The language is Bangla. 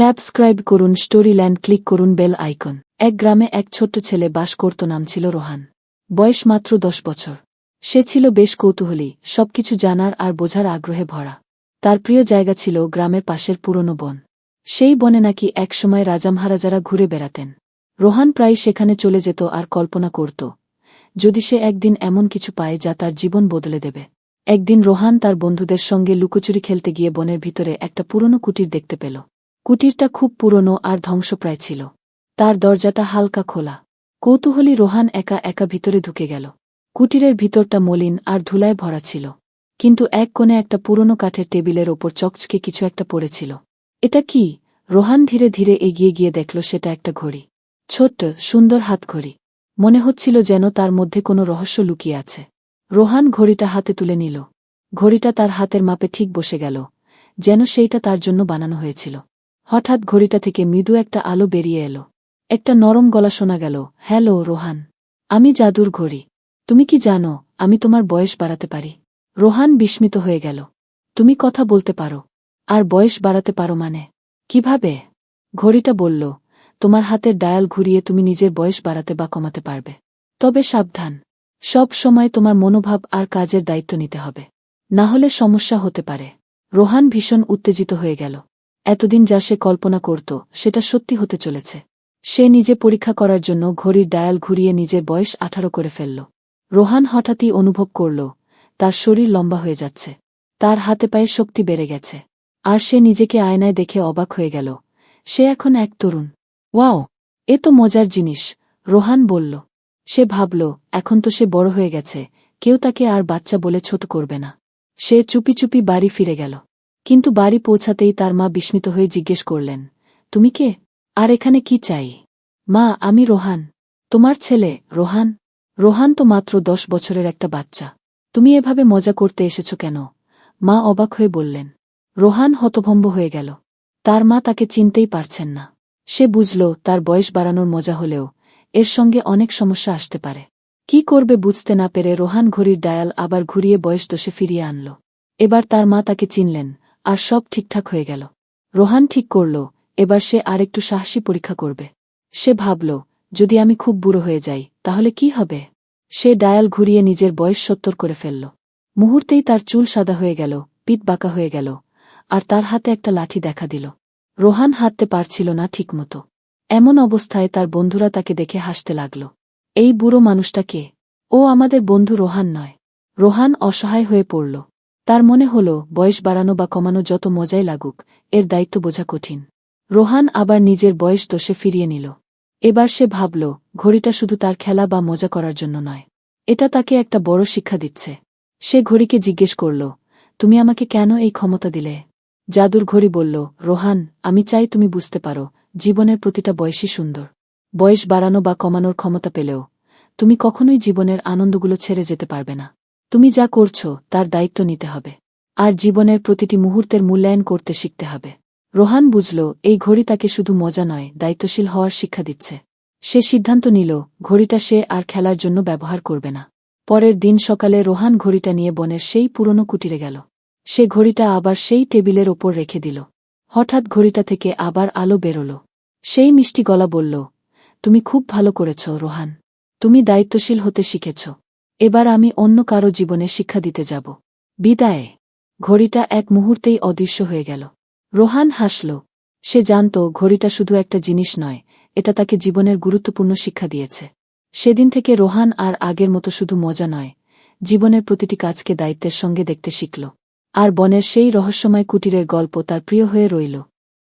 সাবস্ক্রাইব করুন স্টোরিল্যান্ড, ক্লিক করুন বেল আইকন। এক গ্রামে এক ছোট্ট ছেলে বাস করত, নাম ছিল রোহান। বয়স মাত্র দশ বছর। সে ছিল বেশ কৌতূহলী, সবকিছু জানার আর বোঝার আগ্রহে ভরা। তার প্রিয় জায়গা ছিল গ্রামের পাশের পুরনো বন। সেই বনে নাকি একসময় রাজা মহারাজারা ঘুরে বেড়াতেন। রোহান প্রায় সেখানে চলে যেত আর কল্পনা করত, যদি সে একদিন এমন কিছু পায় যা তার জীবন বদলে দেবে। একদিন রোহান তার বন্ধুদের সঙ্গে লুকোচুরি খেলতে গিয়ে বনের ভিতরে একটা পুরনো কুটির দেখতে পেল। কুটিরটা খুব পুরনো আর ধ্বংসপ্রায় ছিল। তার দরজাটা হালকা খোলা। কৌতূহলী রোহান একা একা ভিতরে ঢুকে গেল। কুটিরের ভিতরটা মলিন আর ধুলায় ভরা ছিল। কিন্তু এক কোণে একটা পুরনো কাঠের টেবিলের ওপর চকচকে কিছু একটা পড়েছিল। এটা কি? রোহান ধীরে ধীরে এগিয়ে গিয়ে দেখল সেটা একটা ঘড়ি। ছোট্ট, সুন্দর হাতঘড়ি। মনে হচ্ছিল যেন তার মধ্যে কোনো রহস্য লুকিয়ে আছে। রোহান ঘড়িটা হাতে তুলে নিল। ঘড়িটা তার হাতের মাপে ঠিক বসে গেল। যেন সেইটা তার জন্য বানানো হয়েছিল। হঠাৎ ঘড়িটা থেকে মৃদু একটা আলো বেরিয়ে এলো। একটা নরম গলা শোনা গেল, হ্যালো, রোহান। আমি জাদুর ঘড়ি। তুমি কি জানো, আমি তোমার বয়স বাড়াতে পারি? রোহান বিস্মিত হয়ে গেল, তুমি কথা বলতে পারো। আর বয়স বাড়াতে পারো মানে? কীভাবে? ঘড়িটা বলল, তোমার হাতের ডায়াল ঘুরিয়ে তুমি নিজের বয়স বাড়াতে বা কমাতে পারবে। তবে সাবধান। সব সময় তোমার মনোভাব আর কাজের দায়িত্ব নিতে হবে। না হলে সমস্যা হতে পারে। রোহান ভীষণ উত্তেজিত হয়ে গেল এতদিন যা সে কল্পনা করত, সেটা সত্যি হতে চলেছে। সে নিজে পরীক্ষা করার জন্য ঘড়ির ডায়াল ঘুরিয়ে নিজের বয়স আঠারো করে ফেলল। রোহান হঠাৎই অনুভব করল, তার শরীর লম্বা হয়ে যাচ্ছে। তার হাতে পায়ে শক্তি বেড়ে গেছে। আর সে নিজেকে আয়নায় দেখে অবাক হয়ে গেল। সে এখন এক তরুণ। ওয়াও, এ তো মজার জিনিস, রোহান বলল। সে ভাবল, এখন তো সে বড় হয়ে গেছে, কেউ তাকে আর বাচ্চা বলে ছোট করবে না। সে চুপি চুপি বাড়ি ফিরে গেল। কিন্তু বাড়ি পৌঁছাতেই তার মা বিস্মিত হয়ে জিজ্ঞেস করলেন, তুমি কে? আর এখানে কি চাই? মা, আমি রোহান। তোমার ছেলে, রোহান? রোহান তো মাত্র দশ বছরের একটা বাচ্চা। তুমি এভাবে মজা করতে এসেছ কেন? মা অবাক হয়ে বললেন, রোহান হতভম্ব হয়ে গেল। তার মা তাকে চিনতেই পারছেন না। সে বুঝল তার বয়স বাড়ানোর মজা হলেও এর সঙ্গে অনেক সমস্যা আসতে পারে। কি করবে বুঝতে না পেরে রোহান ঘড়ির ডায়াল আবার ঘুরিয়ে বয়স দোষে ফিরিয়ে আনল। এবার তার মা তাকে চিনলেন আর সব ঠিকঠাক হয়ে গেল। রোহান ঠিক করল, এবার সে আরেকটু সাহসী পরীক্ষা করবে। সে ভাবল, যদি আমি খুব বুড়ো হয়ে যাই, তাহলে কি হবে? সে ডায়াল ঘুরিয়ে নিজের বয়স সত্তর করে ফেলল। মুহূর্তেই তার চুল সাদা হয়ে গেল, পিঠ বাঁকা হয়ে গেল, আর তার হাতে একটা লাঠি দেখা দিল। রোহান হাঁটতে পারছিল না ঠিকমতো। এমন অবস্থায় তার বন্ধুরা তাকে দেখে হাসতে লাগল। এই বুড়ো মানুষটা কে? ও আমাদের বন্ধু রোহান নয়। রোহান অসহায় হয়ে পড়ল। তার মনে হল, বয়স বাড়ানো বা কমানো যত মজাই লাগুক, এর দায়িত্ব বোঝা কঠিন। রোহান আবার নিজের বয়স দোষে ফিরিয়ে নিল। এবার সে ভাবল, ঘড়িটা শুধু তার খেলা বা মজা করার জন্য নয়, এটা তাকে একটা বড় শিক্ষা দিচ্ছে। সে ঘড়িকে জিজ্ঞেস করল, তুমি আমাকে কেন এই ক্ষমতা দিলে? জাদুর ঘড়ি বলল, রোহান, আমি চাই তুমি বুঝতে পারো, জীবনের প্রতিটা বয়সই সুন্দর। বয়স বাড়ানো বা কমানোর ক্ষমতা পেলেও, তুমি কখনোই জীবনের আনন্দগুলো ছেড়ে যেতে পারবে না। তুমি যা করছ, তার দায়িত্ব নিতে হবে। আর জীবনের প্রতিটি মুহূর্তের মূল্যায়ন করতে শিখতে হবে। রোহান বুঝল, এই ঘড়ি তাকে শুধু মজা নয়, দায়িত্বশীল হওয়ার শিক্ষা দিচ্ছে। সে সিদ্ধান্ত নিল, ঘড়িটা সে আর খেলার জন্য ব্যবহার করবে না। পরের দিন সকালে রোহান ঘড়িটা নিয়ে বনের সেই পুরনো কুটিরে গেল। সে ঘড়িটা আবার সেই টেবিলের ওপর রেখে দিল। হঠাৎ ঘড়িটা থেকে আবার আলো বেরোল। সেই মিষ্টি গলা বলল, তুমি খুব ভালো করেছ রোহান। তুমি দায়িত্বশীল হতে শিখেছ। এবার আমি অন্য কারও জীবনে শিক্ষা দিতে যাব। বিদায়ে। ঘড়িটা এক মুহূর্তেই অদৃশ্য হয়ে গেল। রোহান হাসল। সে জানত ঘড়িটা শুধু একটা জিনিস নয়, এটা তাকে জীবনের গুরুত্বপূর্ণ শিক্ষা দিয়েছে। সেদিন থেকে রোহান আর আগের মতো শুধু মজা নয়, জীবনের প্রতিটি কাজকে দায়িত্বের সঙ্গে দেখতে শিখল। আর বনের সেই রহস্যময় কুটিরের গল্প তার প্রিয় হয়ে রইল।